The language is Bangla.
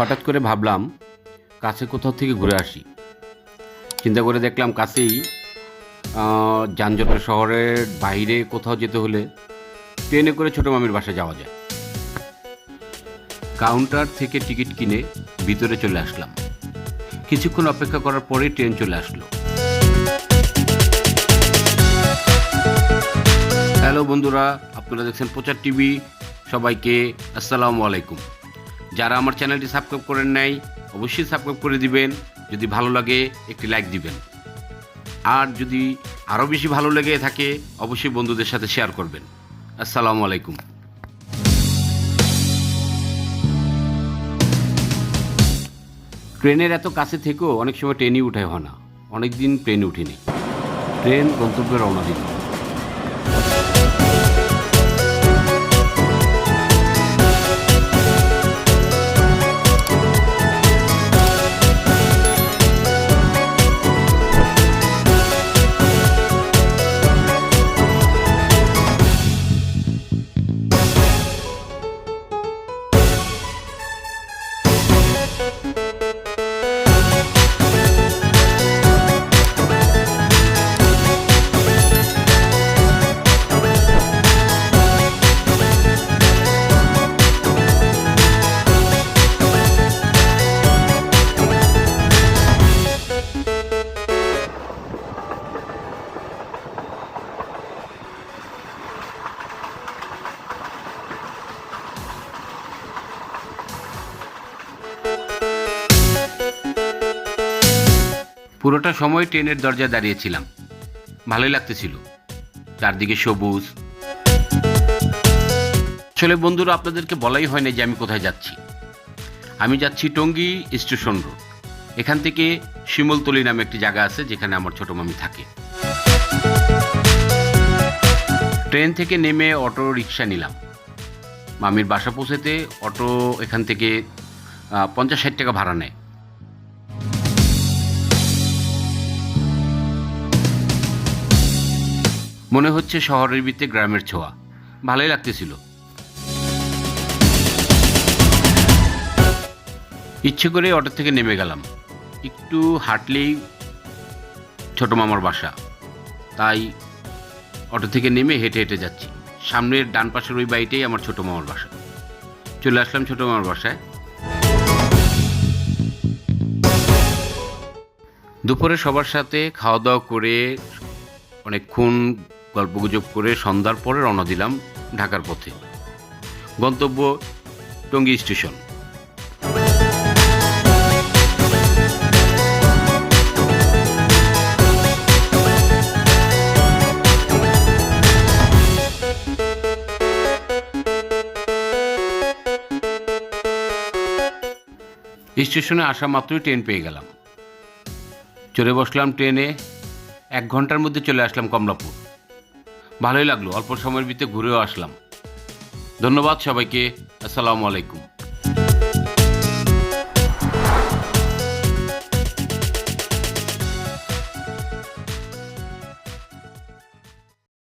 হঠাৎ করে ভাবলাম, কাছে কোথাও থেকে ঘুরে আসি। চিন্তা করে দেখলাম কাছেই যানজটের শহরের বাইরে কোথাও যেতে হলে ট্রেনে করে ছোটো মামির বাসায় যাওয়া যায়। কাউন্টার থেকে টিকিট কিনে ভিতরে চলে আসলাম। কিছুক্ষণ অপেক্ষা করার পরে ট্রেন চলে আসলো। হ্যালো বন্ধুরা, আপনারা দেখছেন প্রচার টিভি। সবাইকে আসসালামু আলাইকুম। যারা আমার চ্যানেলটি সাবস্ক্রাইব করেন নাই, অবশ্যই সাবস্ক্রাইব করে দিবেন। যদি ভালো লাগে, একটি লাইক দিবেন। আর যদি আরও বেশি ভালো লেগে থাকে, অবশ্যই বন্ধুদের সাথে শেয়ার করবেন। আসসালামু আলাইকুম। ট্রেনের এত কাছে থেকেও অনেক সময় ট্রেনই উঠে হয় না। অনেক দিন ট্রেনে উঠিনি। ট্রেন গন্তব্যে রওনা দিল পুরোটা সময় ট্রেনের দরজায় দাঁড়িয়েছিলাম। ভালোই লাগতেছিল। চারদিকে সবুজ। আসলে বন্ধুরা, আপনাদেরকে বলাই হয় না যে আমি কোথায় যাচ্ছি। আমি যাচ্ছি টঙ্গী স্টেশন রোড। এখান থেকে শিমলতলি নামে একটি জায়গা আছে, যেখানে আমার ছোট মামি থাকে। ট্রেন থেকে নেমে অটো রিক্সা নিলাম। মামির বাসা পৌঁছেতে অটো এখান থেকে পঞ্চাশ ষাট টাকা ভাড়া নেয়। মনে হচ্ছে শহরের ভিতরে গ্রামের ছোঁয়া। ভালোই লাগতেছিল। ইচ্ছে করে অটো থেকে নেমে গেলাম। একটু হাঁটলেই ছোট মামার বাসা। তাই অটো থেকে নেমে হেঁটে হেঁটে যাচ্ছি। সামনের ডান পাশের ওই বাড়িটাই আমার ছোট মামার বাসা। চলে আসলাম ছোট মামার বাসায়। দুপুরে সবার সাথে খাওয়া দাওয়া করে অনেকক্ষণ গল্পগুজব করে সন্ধ্যার পরে রওনা দিলাম ঢাকার পথে। গন্তব্য টঙ্গী স্টেশন। স্টেশনে আসা মাত্রই ট্রেন পেয়ে গেলাম। চড়ে বসলাম ট্রেনে, এক ঘণ্টার মধ্যে চলে আসলাম কমলাপুর। ভালোই লাগল অল্প সময়ের ভিতরে ঘুরেও আসলাম। ধন্যবাদ সবাইকে আসসালামু আলাইকুম।